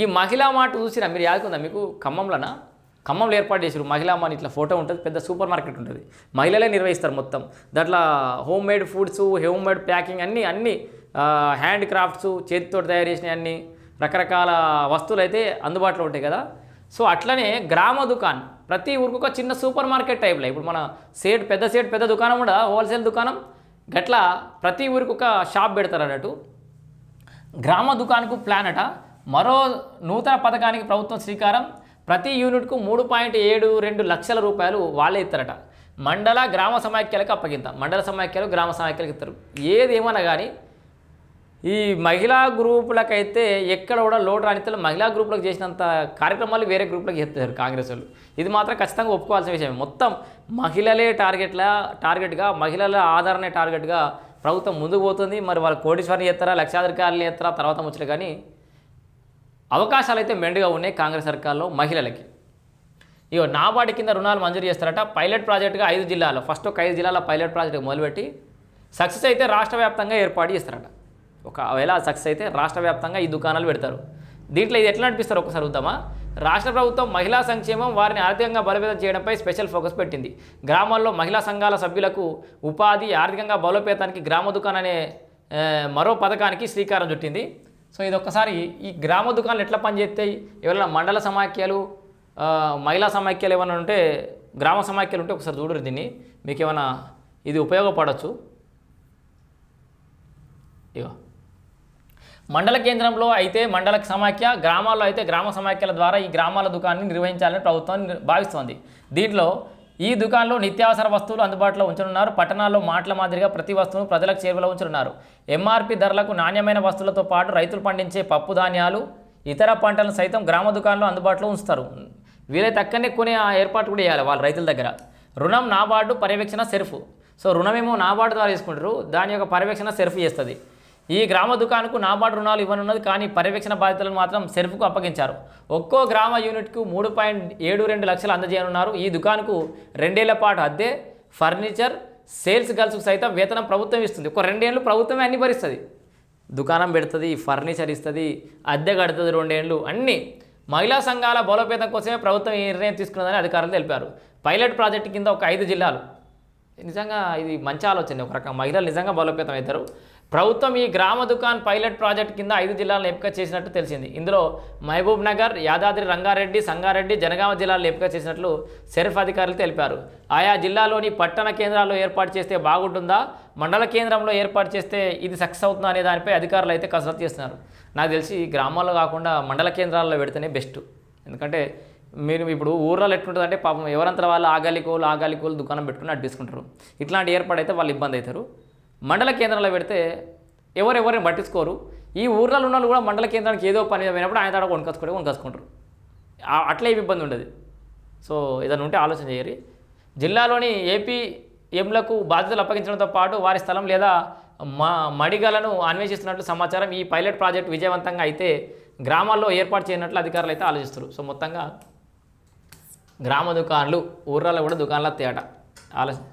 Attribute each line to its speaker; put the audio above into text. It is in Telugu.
Speaker 1: ఈ మహిళా మాట చూసినా మీరు యాదుకుందా? మీకు ఖమ్మంలోనా? ఖమ్మంలో ఏర్పాటు చేసారు మహిళా మార్ట్ ఇట్లా ఫోటో ఉంటుంది పెద్ద సూపర్ మార్కెట్ ఉంటుంది. మహిళలే నిర్వహిస్తారు మొత్తం. దాంట్లో home made foods home made packing అన్నీ అన్నీ హ్యాండ్ క్రాఫ్ట్స్ చేతితో తయారు చేసినవి అన్నీ రకరకాల వస్తువులు అయితే అందుబాటులో ఉంటాయి కదా. సో అట్లనే గ్రామ దుకాణం. ప్రతి ఊరికి ఒక చిన్న సూపర్ మార్కెట్ టైప్లో. ఇప్పుడు మన సేట్ పెద్ద సేట్ పెద్ద దుకాణం కూడా హోల్సేల్ దుకాణం. గట్లా ప్రతి ఊరికి ఒక షాప్ పెడతారు అన్నట్టు. గ్రామ దుకాణకు ప్లాన్ అట. మరో నూతన పథకానికి ప్రభుత్వం శ్రీకారం. ప్రతి యూనిట్కు మూడు పాయింట్ ఏడు రెండు లక్షల రూపాయలు వాళ్ళే ఇస్తారట. మండల గ్రామ సమాఖ్యలకు అప్పగిద్దాం మండల సమాఖ్యలు గ్రామ సమాఖ్యలకు ఇస్తారు. ఏదేమన్నా కానీ ఈ మహిళా గ్రూపులకైతే ఎక్కడ కూడా లోటు రానితలు మహిళా గ్రూపులకు చేసినంత కార్యక్రమాలు వేరే గ్రూపులకు చెప్తారు కాంగ్రెస్ వాళ్ళు. ఇది మాత్రం ఖచ్చితంగా ఒప్పుకోవాల్సిన విషయం మొత్తం మహిళలే టార్గెట్లా టార్గెట్గా మహిళల ఆదరణే టార్గెట్గా ప్రభుత్వం ముందుకు పోతుంది. మరి వాళ్ళు కోటీశ్వరిని చేస్తారా లక్షాధికారులు చేస్తారా తర్వాత ముచ్చట కానీ అవకాశాలు అయితే మెండుగా ఉన్నాయి కాంగ్రెస్ సర్కార్లో మహిళలకి. ఇగో నాబార్డు కింద రుణాలు మంజూరు చేస్తారట. పైలట్ ప్రాజెక్టుగా ఐదు జిల్లాలో ఫస్ట్ ఒక ఐదు జిల్లాల పైలట్ ప్రాజెక్టు మొదలుపెట్టి సక్సెస్ అయితే రాష్ట్ర వ్యాప్తంగా ఏర్పాటు చేస్తారట. ఒకవేళ సక్సెస్ అయితే రాష్ట్ర వ్యాప్తంగా ఈ దుకాణాలు పెడతారు. దీంట్లో ఇది ఎట్లా అనిపిస్తారు ఒకసారి చూద్దామా? రాష్ట్ర ప్రభుత్వం మహిళా సంక్షేమం వారిని ఆర్థికంగా బలోపేతం చేయడంపై స్పెషల్ ఫోకస్ పెట్టింది. గ్రామాల్లో మహిళా సంఘాల సభ్యులకు ఉపాధి ఆర్థికంగా బలోపేతానికి గ్రామ దుకాణం అనే మరో పథకానికి శ్రీకారం చుట్టింది. సో ఇది ఒక్కసారి ఈ గ్రామ దుకాణాలు ఎట్లా పనిచేస్తాయి? ఎవరైనా మండల సమాఖ్యలు మహిళా సమాఖ్యలు ఏమైనా ఉంటే గ్రామ సమాఖ్యలు ఉంటే ఒకసారి చూడరు దీన్ని. మీకు ఏమైనా ఇది ఉపయోగపడవచ్చు ఇగో. మండల కేంద్రంలో అయితే మండల సమాఖ్య గ్రామాల్లో అయితే గ్రామ సమాఖ్యల ద్వారా ఈ గ్రామాల దుకాణాన్ని నిర్వహించాలని ప్రభుత్వం భావిస్తోంది. దీంట్లో ఈ దుకాణంలో నిత్యావసర వస్తువులు అందుబాటులో ఉంచనున్నారు. పట్టణాల్లో మాటల మాదిరిగా ప్రతి వస్తువును ప్రజలకు చేరువలో ఉంచనున్నారు. ఎంఆర్పి ధరలకు నాణ్యమైన వస్తువులతో పాటు రైతులు పండించే పప్పు ధాన్యాలు ఇతర పంటలను సైతం గ్రామ దుకాణంలో అందుబాటులో ఉంచుతారు. వీలైతే అక్కడనే కొనే ఆ ఏర్పాటు కూడా చేయాలి వాళ్ళ రైతుల దగ్గర. రుణం నాబార్డు పర్యవేక్షణ సెర్ఫ్. సో రుణమేమో నాబార్డు ద్వారా తీసుకుంటారు. దాని యొక్క పర్యవేక్షణ సెర్ఫ్ చేస్తుంది. ఈ గ్రామ దుకాణకు నాబార్డు రుణాలు ఇవ్వనున్నది కానీ పర్యవేక్షణ బాధ్యతలను మాత్రం సెర్ఫ్కు అప్పగించారు. ఒక్కో గ్రామ యూనిట్కు మూడు పాయింట్ ఏడు రెండు లక్షలు అందజేయనున్నారు. ఈ దుకాణకు రెండేళ్ళ పాటు అద్దె ఫర్నిచర్ సేల్స్ గర్ల్స్కు సైతం వేతనం ప్రభుత్వం ఇస్తుంది. ఒక రెండేళ్ళు ప్రభుత్వమే అన్ని భరిస్తుంది. దుకాణం పెడుతుంది ఫర్నిచర్ ఇస్తుంది అద్దె కడుతుంది రెండేళ్ళు అన్నీ మహిళా సంఘాల బలోపేతం కోసమే ప్రభుత్వం ఈ నిర్ణయం తీసుకున్నదని అధికారులు తెలిపారు. పైలట్ ప్రాజెక్టు కింద ఒక ఐదు జిల్లాలు. నిజంగా ఇది మంచి ఆలోచన. ఒక రకం మహిళలు నిజంగా బలోపేతం అవుతారు. ప్రభుత్వం ఈ గ్రామ దుకాన్ పైలట్ ప్రాజెక్ట్ కింద ఐదు జిల్లాలను ఎంపిక చేసినట్టు తెలిసింది. ఇందులో మహబూబ్ నగర్ యాదాద్రి రంగారెడ్డి సంగారెడ్డి జనగామ జిల్లాలను ఎంపిక చేసినట్లు సెర్ఫ్ అధికారులు తెలిపారు. ఆయా జిల్లాలోని పట్టణ కేంద్రాల్లో ఏర్పాటు చేస్తే బాగుంటుందా? మండల కేంద్రంలో ఏర్పాటు చేస్తే ఇది సక్సెస్ అవుతుందా అనే దానిపై అధికారులు అయితే కసరత్తు చేస్తున్నారు. నాకు తెలిసి గ్రామాల్లో కాకుండా మండల కేంద్రాల్లో పెడితేనే బెస్ట్. ఎందుకంటే మీరు ఇప్పుడు ఊర్లలో ఎట్లుంటుంది అంటే పాపం ఎవరంతా వాళ్ళు ఆగాలికోలు ఆగాలికోలు దుకాణం పెట్టుకుని అడ్డు ఇట్లాంటి ఇట్లాంటి ఏర్పాటైతే వాళ్ళు ఇబ్బంది అవుతారు మండల కేంద్రంలో పెడితే ఎవరెవరిని పట్టించుకోరు. ఈ ఊర్లలో ఉన్న వాళ్ళు కూడా మండల కేంద్రానికి ఏదో పని అయినప్పుడు ఆయన తాడ కొనుకొచ్చుకుంటే కొనుకొచ్చుకుంటారు. అట్లా ఏమి ఇబ్బంది ఉండదు. సో ఏదైనా ఉంటే ఆలోచన చేయరు. జిల్లాలోని ఏపీ ఎంలకు బాధ్యతలు అప్పగించడంతో పాటు వారి స్థలం లేదా మా మడిగలను అన్వేషిస్తున్నట్లు సమాచారం ఈ పైలట్ ప్రాజెక్ట్ విజయవంతంగా అయితే గ్రామాల్లో ఏర్పాటు చేయనట్లు అధికారులు అయితే ఆలోచిస్తారు సో మొత్తంగా గ్రామ దుకాణాలు ఊర్లలో కూడా దుకాణాలు తేట ఆలోచన